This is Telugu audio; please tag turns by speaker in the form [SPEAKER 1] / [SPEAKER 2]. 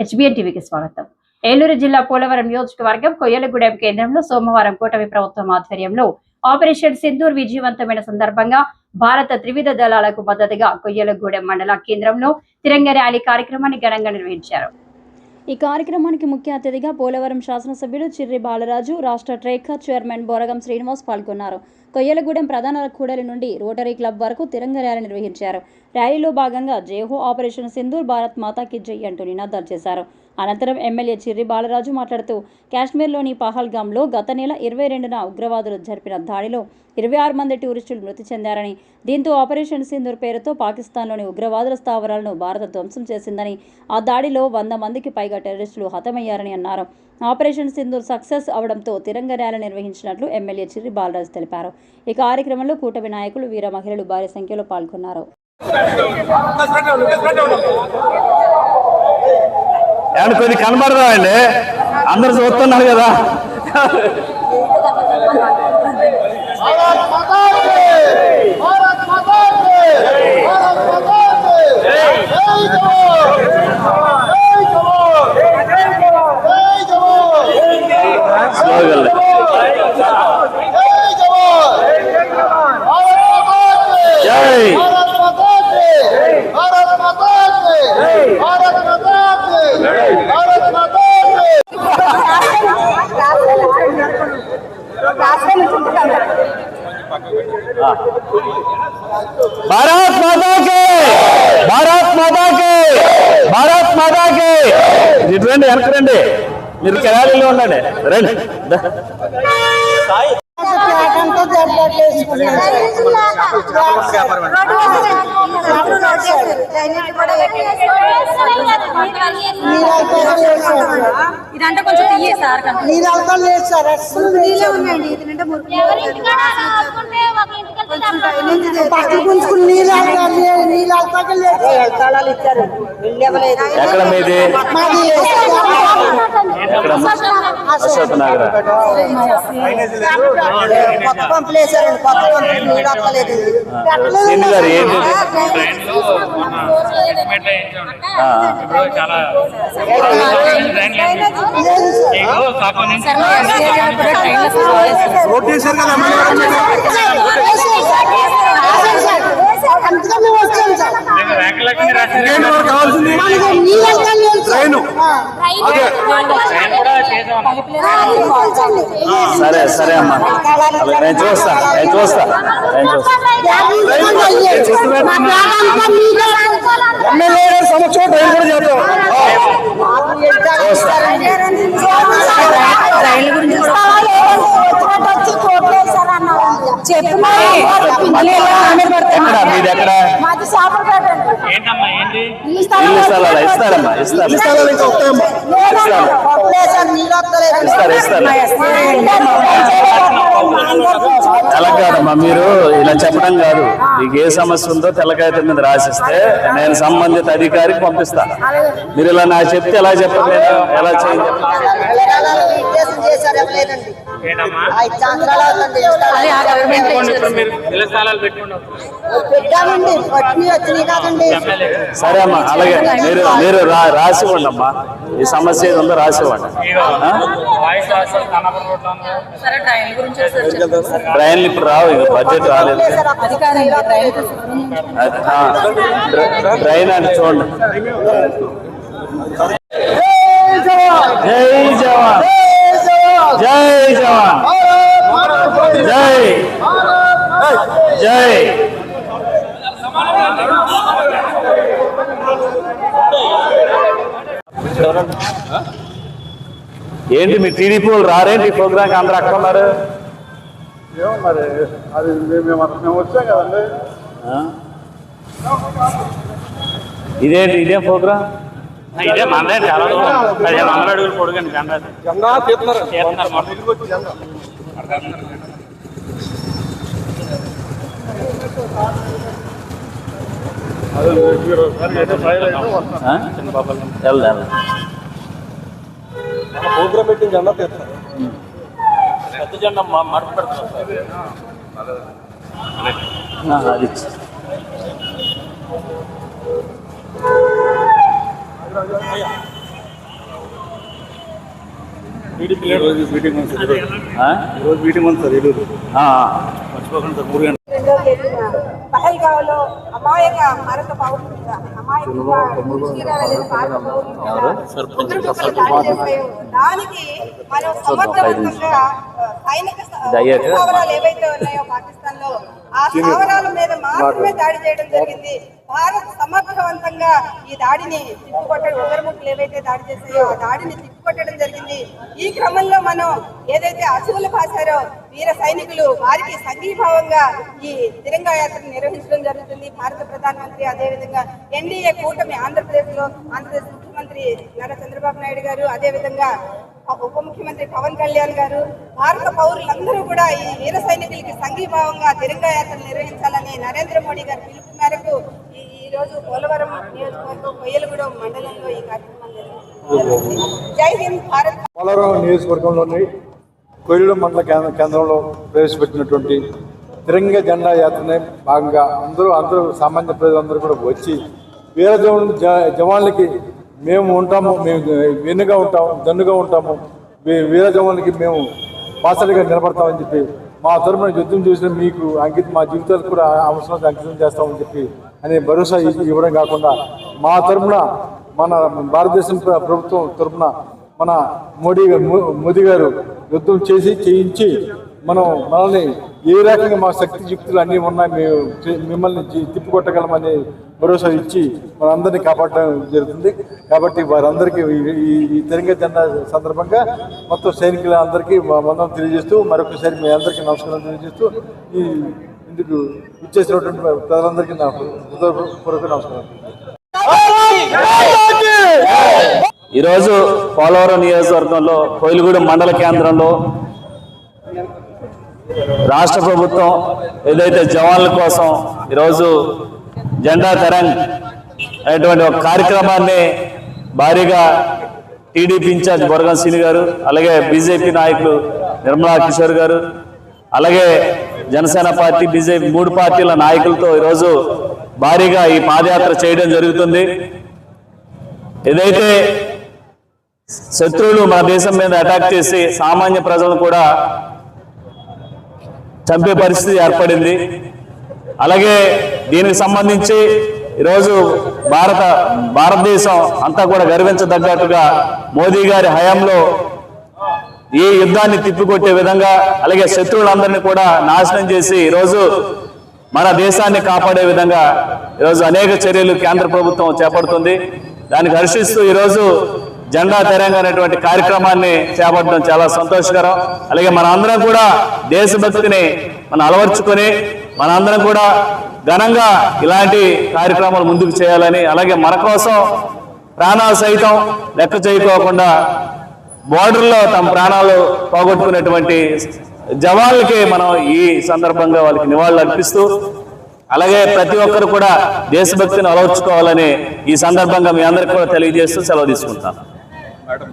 [SPEAKER 1] హెచ్బిఎన్ టీవీకి స్వాగతం. ఏలూరు జిల్లా పోలవరం నియోజకవర్గం కొయ్యలగూడెం కేంద్రంలో సోమవారం కూటమి ప్రభుత్వం ఆధ్వర్యంలో ఆపరేషన్ సింధూర్ విజయవంతమైన సందర్భంగా భారత త్రివిధ దళాలకు మద్దతుగా కొయ్యలగూడెం మండల కేంద్రంలో తిరంగ ర్యాలీ కార్యక్రమాన్ని ఘనంగా నిర్వహించారు. ఈ కార్యక్రమానికి ముఖ్య అతిథిగా పోలవరం శాసనసభ్యులు చిర్రి బాలరాజు రాష్ట్ర ట్రేకా చైర్మన్ బోరగం శ్రీనివాస్ పాల్గొన్నారు. కొయ్యలగూడెం ప్రధాన కూడలి నుండి రోటరీ క్లబ్ వరకు తిరంగ ర్యాలీ నిర్వహించారు. ర్యాలీలో భాగంగా జేహో ఆపరేషన్ సింధూర్ భారత్ మాతాకి జై అంటూ నినాదాలు చేశారు. అనంతరం ఎమ్మెల్యే చిర్రి బాలరాజు మాట్లాడుతూ కాశ్మీర్లోని పహల్గామ్లో గత నెల ఇరవై రెండున ఉగ్రవాదులు జరిపిన దాడిలో ఇరవై ఆరు మంది టూరిస్టులు మృతి చెందారని దీంతో ఆపరేషన్ సింధూర్ పేరుతో పాకిస్తాన్లోని ఉగ్రవాదుల స్థావరాలను భారత ధ్వంసం చేసిందని ఆ దాడిలో వంద మందికి పైగా టెర్రరిస్టులు హతమయ్యారని అన్నారు. ఆపరేషన్ సింధూర్ సక్సెస్ అవడంతో తిరంగ ర్యాలీ నిర్వహించినట్లు ఎమ్మెల్యే చిర్రి బాలరాజు తెలిపారు. ఈ కార్యక్రమంలో కూటమి నాయకులు వీర మహిళలు భారీ సంఖ్యలో పాల్గొన్నారు.
[SPEAKER 2] ఏమన్నా కొన్ని కనబడదా అండి అందరు చూస్తున్నారు కదా
[SPEAKER 3] భారత్
[SPEAKER 2] భారత్ మాతాకి భారత్ మాతాకి భారత్ మాతాకి ఇటు రండి వెనక్కి రండి. మీరు కెరాలీలో ఉండండి. రండి. దా.
[SPEAKER 4] ఇదంటే కొంచెం తీయే సార్ కనుక
[SPEAKER 5] మీరు అలకలు లేదు సార్ అస్సలు
[SPEAKER 4] నీళ్ళే ఉన్నాయండి ఇదంటే
[SPEAKER 5] పక్కన నీళ్ళు అలకాలి నీళ్ళు అలకాక లేదు స్థలాలు ఇచ్చారు
[SPEAKER 2] ఎక్కడ మీది?
[SPEAKER 5] మాది
[SPEAKER 2] ఎక్కడ? అశోక్ నగర.
[SPEAKER 5] కొత్త పంపులు వేసారండి కొత్త పంపులు నీళ్ళు అలకలేదు
[SPEAKER 2] సింధు గారు ఏంటి ఆ,
[SPEAKER 5] అందుకని మేము వచ్చాము సార్
[SPEAKER 2] సరే సరే అమ్మా నేను చూస్తా నేను చూస్తా నేను చూస్తా ఎమ్మెల్యే గారి సమక్షంలో ట్రైన్ కూడా చేద్దాం ఎక్కడ? మీది
[SPEAKER 5] మాది
[SPEAKER 2] ఇస్తారమ్మా ఇస్తారు ఇస్తారు ఇస్తారు అలా కాదమ్మా మీరు ఇలా చెప్పడం కాదు. మీకు ఏ సమస్య ఉందో తెల్లకాయతం మీద రాసిస్తే నేను సంబంధిత అధికారికి పంపిస్తా. మీరు ఇలా నాకు చెప్తే ఎలా చెప్పలేదు ఎలా చేయండి? సరే అమ్మా అలాగే. మీరు మీరు రా రాసి ఇవ్వండి అమ్మా. ఈ సమస్య ఏది రాసి ఇవ్వండి. ట్రైన్లు ఇప్పుడు రావు ఇక బడ్జెట్ రాలేదు.
[SPEAKER 4] ట్రైన్
[SPEAKER 2] అంటే చూడండి. జై జవాన్. జై జవాన్ జై జై ఏంటి మీ టీడీపీ వాళ్ళు రారేంటి ఈ ప్రోగ్రామ్కి అందరూ అక్కడ ఉన్నారు?
[SPEAKER 3] ఏమో మరి అది మేము మేము వచ్చాం కదండి?
[SPEAKER 2] ఇదేంటి ఇదే ప్రోగ్రామ్
[SPEAKER 6] ఇదే మనదే చాలా. పదిహేను వందల అడుగులు పొడుగండి జెండా
[SPEAKER 3] జెండా తీస్తున్నారు అదే ప్రోగ్రామ్ పెట్టిన జెండా తీస్తారు
[SPEAKER 6] పెద్ద జెండా మ- మడత
[SPEAKER 3] ఈరోజు మీటింగ్ ఉంది
[SPEAKER 5] అమాయక భారత పౌరులుగా దానికి మనం సమర్థవంతంగా సైనిక. స్థావరాలు ఏవైతే ఉన్నాయో పాకిస్తాన్లో ఆ స్థావరాల మీద మాత్రమే దాడి చేయడం జరిగింది. భారత్ సమర్థవంతంగా ఈ దాడిని తిప్పుకొట్టడం ఉగ్రముఖులు ఏవైతే దాడి చేశాయో ఆ దాడిని తిప్పుకొట్టడం జరిగింది. ఈ క్రమంలో మనం ఏదైతే అసువులు కాశారో వీర సైనికులు వారికి సంఘీభావంగా ఈ తిరంగా యాత్రను నిర్వహించడం జరుగుతుంది. భారత ప్రధానమంత్రి అదేవిధంగా ఎన్డీఏ కూటమి ఆంధ్రప్రదేశ్లో ఆంధ్రప్రదేశ్ ముఖ్యమంత్రి నారా చంద్రబాబు నాయుడు గారు అదేవిధంగా ఉప ముఖ్యమంత్రి పవన్ కళ్యాణ్ గారు భారత పౌరులందరూ కూడా ఈ వీర సైనికులకి సంఘీభావంగా తిరంగా యాత్రను నిర్వహించాలని నరేంద్ర మోడీ గారి పిలుపు మేరకు ఈ రోజు పోలవరం నియోజకవర్గం కొయ్యలగూడెం మండలంలో ఈ కార్యక్రమం జరుగుతుంది. జై హింద్ భారత్
[SPEAKER 3] పోలవరం నియోజకవర్గంలోని కొయ్యూరు మండల కేంద్ర కేంద్రంలో ప్రవేశపెట్టినటువంటి తిరంగ జెండా యాత్రనే భాగంగా అందరూ అందరూ సామాన్య ప్రజలందరూ కూడా వచ్చి వీర జవాన్లకి మేము ఉంటాము మేము వెన్నుగా ఉంటాము దన్నుగా ఉంటాము వీర జవాన్లకి మేము బాసలుగా నిలబడతామని చెప్పి మా తరపున యుద్ధం చేసిన మీకు అంకితం మా జీవితాలకు కూడా అవసరం అంకితం చేస్తామని చెప్పి అనే భరోసా ఇవ్వడం కాకుండా మా తరపున మన భారతదేశం ప్రభుత్వం తరపున మన మోడీ గారు మోదీ గారు యుద్ధం చేసి చేయించి మనం మనల్ని ఏ రకంగా మా శక్తి యుక్తులు అన్నీ ఉన్నాయి మేము మిమ్మల్ని తిప్పికొట్టగలమని భరోసా ఇచ్చి మనందరినీ కాపాడడం జరుగుతుంది. కాబట్టి వారందరికీ ఈ- తెలంగాణ జెండా సందర్భంగా మొత్తం సైనికులందరికీ మా మనం తెలియజేస్తూ మరొకసారి మీ అందరికీ నమస్కారం తెలియజేస్తూ ఈ ఇందుకు ఇచ్చేసినటువంటి ప్రజలందరికీ నా హృదయపూర్వక నమస్కారం.
[SPEAKER 2] ఈరోజు పోలవరం నియోజకవర్గంలో కోయిలగూడెం మండల కేంద్రంలో రాష్ట్ర ప్రభుత్వం ఏదైతే జవాన్ల కోసం ఈరోజు జెండా తరంగ్ అనేటువంటి ఒక కార్యక్రమాన్ని భారీగా టీడీపీ ఇన్ఛార్జ్ బొరగం శ్రీని గారు అలాగే బీజేపీ నాయకులు నిర్మలా కిషోర్ గారు అలాగే జనసేన పార్టీ బీజేపీ మూడు పార్టీల నాయకులతో ఈరోజు భారీగా ఈ పాదయాత్ర చేయడం జరుగుతుంది. ఏదైతే శత్రువులు మన దేశం మీద అటాక్ చేసి సామాన్య ప్రజలను కూడా చంపే పరిస్థితి ఏర్పడింది. అలాగే దీనికి సంబంధించి ఈరోజు భారత భారతదేశం అంతా కూడా గర్వించదగ్గట్టుగా మోదీ గారి హయాంలో ఈ యుద్ధాన్ని తిప్పికొట్టే విధంగా అలాగే శత్రువులందరినీ కూడా నాశనం చేసి ఈరోజు మన దేశాన్ని కాపాడే విధంగా ఈరోజు అనేక చర్యలు కేంద్ర ప్రభుత్వం చేపడుతుంది. దానికి హర్షిస్తూ ఈరోజు జెండా తెరంగ అనేటువంటి కార్యక్రమాన్ని చేపట్టడం చాలా సంతోషకరం. అలాగే మన అందరం కూడా దేశభక్తిని మనం అలవర్చుకొని మన అందరం కూడా ఘనంగా ఇలాంటి కార్యక్రమాలు ముందుకు చేయాలని అలాగే మన కోసం ప్రాణాలు సైతం లెక్క చేయకోకుండా బోర్డర్లో తమ ప్రాణాలు పోగొట్టుకున్నటువంటి జవాన్లకి మనం ఈ సందర్భంగా వాళ్ళకి నివాళులు అర్పిస్తూ అలాగే ప్రతి ఒక్కరు కూడా దేశభక్తిని అలవర్చుకోవాలని ఈ సందర్భంగా మీ అందరికీ కూడా తెలియజేస్తూ సెలవు मैडम